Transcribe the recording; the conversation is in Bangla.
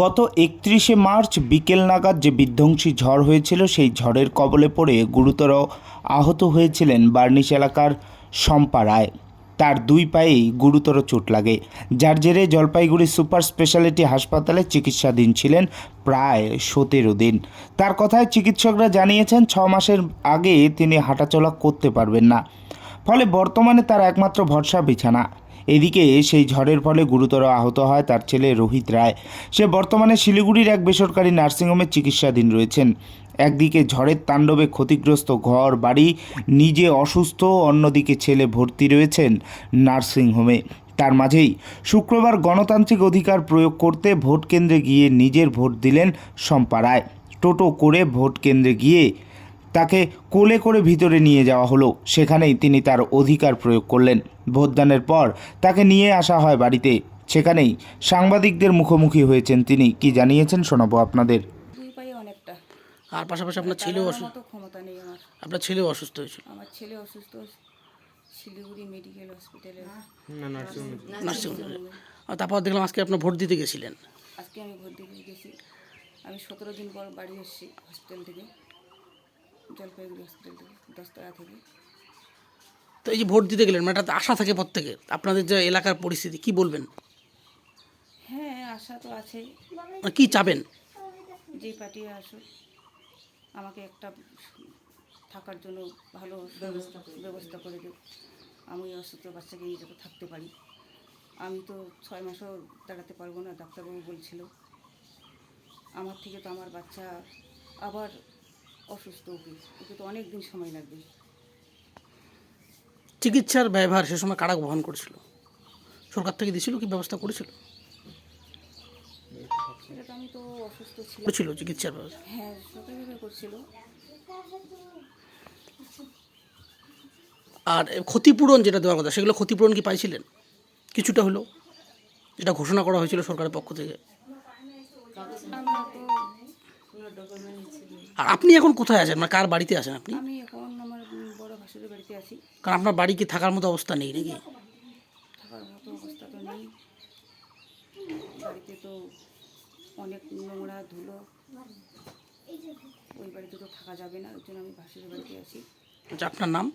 গত একত্রিশে মার্চ বিকেল নাগাদ যে বিধ্বংসী ঝড় হয়েছিল, সেই ঝড়ের কবলে পড়ে গুরুতর আহত হয়েছিলেন বার্নিশ এলাকার শম্পা রায়। তার দুই পায়েই গুরুতর চোট লাগে। যার জেরে জলপাইগুড়ি সুপার স্পেশালিটি হাসপাতালে চিকিৎসাধীন ছিলেন প্রায় সতেরো দিন। তার কথায় চিকিৎসকরা জানিয়েছেন, ছ মাসের আগে তিনি হাঁটাচলা করতে পারবেন না। ফলে বর্তমানে তার একমাত্র ভরসা বিছানা। এদিকে সেই ঝড়ের ফলে গুরুতর আহত হয় তার ছেলে রোহিত রায়। সে বর্তমানে শিলিগুড়ির এক বেসরকারি নার্সিংহোমে চিকিৎসাধীন রয়েছেন। একদিকে ঝড়ের তাণ্ডবে ক্ষতিগ্রস্ত ঘর, বাড়ি, নিজে অসুস্থ, অন্যদিকে ছেলে ভর্তি রয়েছেন নার্সিংহোমে। তার মাঝেই শুক্রবার গণতান্ত্রিক অধিকার প্রয়োগ করতে ভোট কেন্দ্রে গিয়ে নিজের ভোট দিলেন শম্পা রায়। টোটো করে ভোট কেন্দ্রে গিয়ে তাকে কোলে করে ভিতরে নিয়ে যাওয়া হলো। সেখানেই তিনি তার অধিকার প্রয়োগ করলেন। ভোটদানের পর তাকে নিয়ে আসা হয় বাড়িতে। সেখানেই সাংবাদিকদের মুখোমুখি হয়েছেন তিনি। কি জানিয়েছেন শোনাবো আপনাদের। দুই পায়ে অনেকটা। আর পাশাপাশি আপনার ছেলেও চালানোর অসুস্থ। ক্ষমতা নেই আমার। আপনার ছেলেও অসুস্থ হয়েছিল। আমার ছেলে অসুস্থ শিলিগুড়ি মেডিকেল হসপিটালে। নার্সিংহোমে। আর তারপর দেখলাম আজকে আপনার ভোট দিতে গেছিলেন। আজকে আমি ভোট দিতে গেছি। আমি সতেরো দিন পর বাড়ি এসেছি হসপিটাল থেকে। জলপাইগুড়ি হসপিটাল থেকে দশতলা থেকে। তো এই যে ভোট দিতে গেলেন মানে আশা থাকে প্রত্যেকের আপনাদের যে এলাকার পরিস্থিতি কি বলবেন? হ্যাঁ আশা তো আছেই। মানে কি চাবেন? যেই পার্টি আসুক আমাকে একটা থাকার জন্য ভালো ব্যবস্থা ব্যবস্থা করে দেব আমি অসুস্থ বাচ্চাকে নিয়ে যাতে থাকতে পারি। আমি তো ছয় মাসও দাঁড়াতে পারব না ডাক্তারবাবু বলছিল। আমার থেকে তো আমার বাচ্চা আবার অসুস্থ ওকে। ওকে তো অনেক দিন সময় লাগবে। চিকিৎসার ব্যবহার সে সময় কারা বহন করেছিল। সরকার থেকে দিয়েছিল কি ব্যবস্থা করেছিল? সেটা তো আমি তো অসুস্থ ছিলাম। করেছিল চিকিৎসার ব্যবস্থা? হ্যাঁ সরকারিভাবে করছিল। আর ক্ষতিপূরণ যেটা দেওয়ার কথা সেগুলো ক্ষতিপূরণ কি পাইছিলেন? কিছুটা হলো যেটা ঘোষণা করা হয়েছিল সরকারের পক্ষ থেকে। আর আপনি এখন কোথায় আছেন? মানে কার বাড়িতে আছেন আপনি? আমি এখন আমার বড় ভাসুরের বাড়িতে আছি। কারণ আপনার বাড়ি কি থাকার মতো অবস্থা নেই নাকি? থাকার মতো অবস্থা তো নেই। বাড়িতে তো অনেক নোংরা ধুলো। ওই বাড়িতে তো থাকা যাবে না ওই জন্য আমি ভাসুরের বাড়িতে আছি। আচ্ছা আপনার নাম?